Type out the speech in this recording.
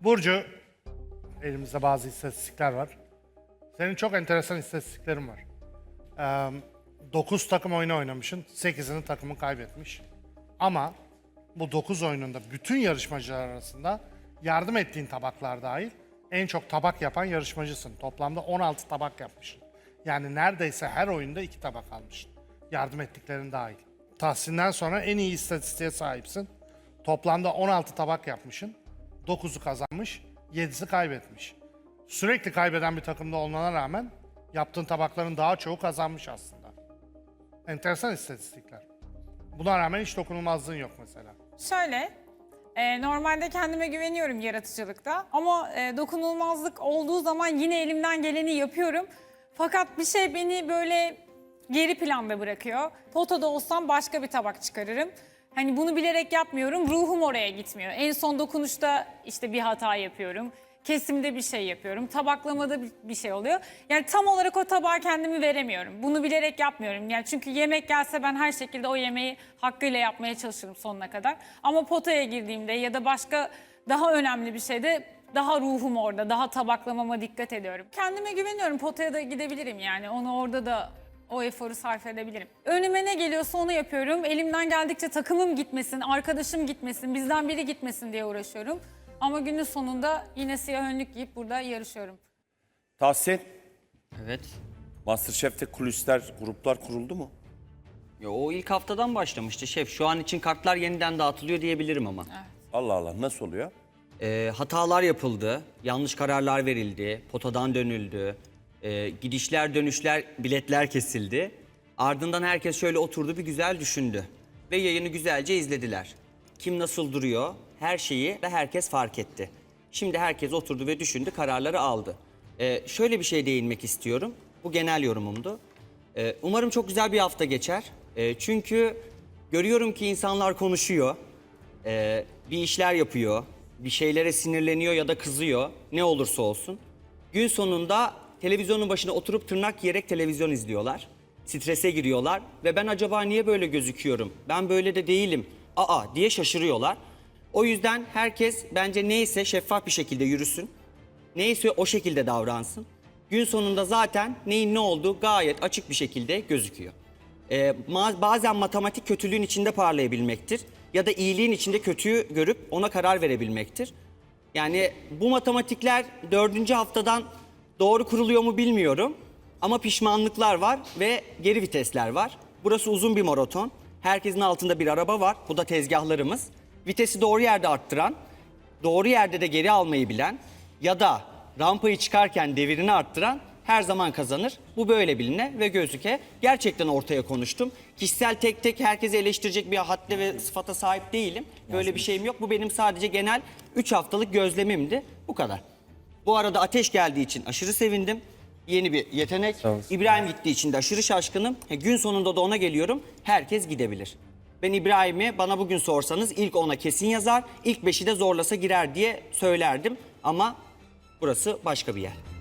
Burcu, elimizde bazı istatistikler var. Senin çok enteresan istatistiklerin var. 9 takım oyunu oynamışsın, 8'ini takımın kaybetmiş. Ama bu 9 oyununda bütün yarışmacılar arasında yardım ettiğin tabaklar dahil en çok tabak yapan yarışmacısın. Toplamda 16 tabak yapmışsın. Yani neredeyse her oyunda 2 tabak almışsın. Yardım ettiklerin dahil. Tahsin'den sonra en iyi istatistiğe sahipsin. Toplamda 16 tabak yapmışsın. 9'u kazanmış, 7'si kaybetmiş. Sürekli kaybeden bir takımda olmana rağmen yaptığın tabakların daha çoğu kazanmış aslında. Enteresan istatistikler. Buna rağmen hiç dokunulmazlığın yok mesela. Şöyle, e, normalde kendime güveniyorum yaratıcılıkta ama e, dokunulmazlık olduğu zaman yine elimden geleni yapıyorum. Fakat bir şey beni böyle geri planda bırakıyor. Potada olsam başka bir tabak çıkarırım. Hani bunu bilerek yapmıyorum, ruhum oraya gitmiyor. En son dokunuşta işte bir hata yapıyorum. Kesimde bir şey yapıyorum, tabaklamada bir- şey oluyor. Yani tam olarak o tabağa kendimi veremiyorum. Bunu bilerek yapmıyorum. Yani çünkü yemek gelse ben her şekilde o yemeği hakkıyla yapmaya çalışırım sonuna kadar. Ama potaya girdiğimde ya da başka daha önemli bir şeyde daha ruhum orada, daha tabaklamama dikkat ediyorum. Kendime güveniyorum, potaya da gidebilirim yani. Onu orada da o eforu sarf edebilirim. Önüme ne geliyorsa onu yapıyorum. Elimden geldikçe takımım gitmesin, arkadaşım gitmesin, bizden biri gitmesin diye uğraşıyorum. Ama günün sonunda yine siyah önlük giyip burada yarışıyorum. Tahsin, Evet. Masterchef'te kulisler, gruplar kuruldu mu? Ya o ilk haftadan başlamıştı şef. Şu an için kartlar yeniden dağıtılıyor diyebilirim ama. Allah Allah nasıl oluyor? Ee, hatalar yapıldı, yanlış kararlar verildi, potadan dönüldü, ee, gidişler dönüşler, biletler kesildi. Ardından herkes şöyle oturdu bir güzel düşündü. Ve yayını güzelce izlediler. Kim nasıl duruyor, her şeyi ve herkes fark etti. Şimdi herkes oturdu ve düşündü, kararları aldı. Ee, şöyle bir şey değinmek istiyorum. Bu genel yorumumdu. Ee, umarım çok güzel bir hafta geçer. Ee, çünkü görüyorum ki insanlar konuşuyor. Ee, bir işler yapıyor, bir şeylere sinirleniyor ya da kızıyor, ne olursa olsun. Gün sonunda televizyonun başına oturup tırnak yiyerek televizyon izliyorlar. Strese giriyorlar ve ben acaba niye böyle gözüküyorum? Ben böyle de değilim. Aa diye şaşırıyorlar. O yüzden herkes bence neyse şeffaf bir şekilde yürüsün. Neyse o şekilde davransın. Gün sonunda zaten neyin ne olduğu gayet açık bir şekilde gözüküyor. Ee, bazen matematik kötülüğün içinde parlayabilmektir ya da iyiliğin içinde kötüyü görüp ona karar verebilmektir. Yani bu matematikler dördüncü haftadan doğru kuruluyor mu bilmiyorum ama pişmanlıklar var ve geri vitesler var. Burası uzun bir maraton. Herkesin altında bir araba var. Bu da tezgahlarımız. Vitesi doğru yerde arttıran, doğru yerde de geri almayı bilen ya da rampayı çıkarken devirini arttıran her zaman kazanır. Bu böyle biline ve gözüke. Gerçekten ortaya konuştum. Kişisel tek tek herkesi eleştirecek bir hadde ve sıfata sahip değilim. Böyle bir şeyim yok. Bu benim sadece genel 3 haftalık gözlemimdi. Bu kadar. Bu arada ateş geldiği için aşırı sevindim. Yeni bir yetenek. İbrahim gittiği için de aşırı şaşkınım. He, Gün sonunda da ona geliyorum. Herkes gidebilir. Ben İbrahim'i bana bugün sorsanız ilk ona kesin yazar, ilk beşi de zorlasa girer diye söylerdim. Ama burası başka bir yer.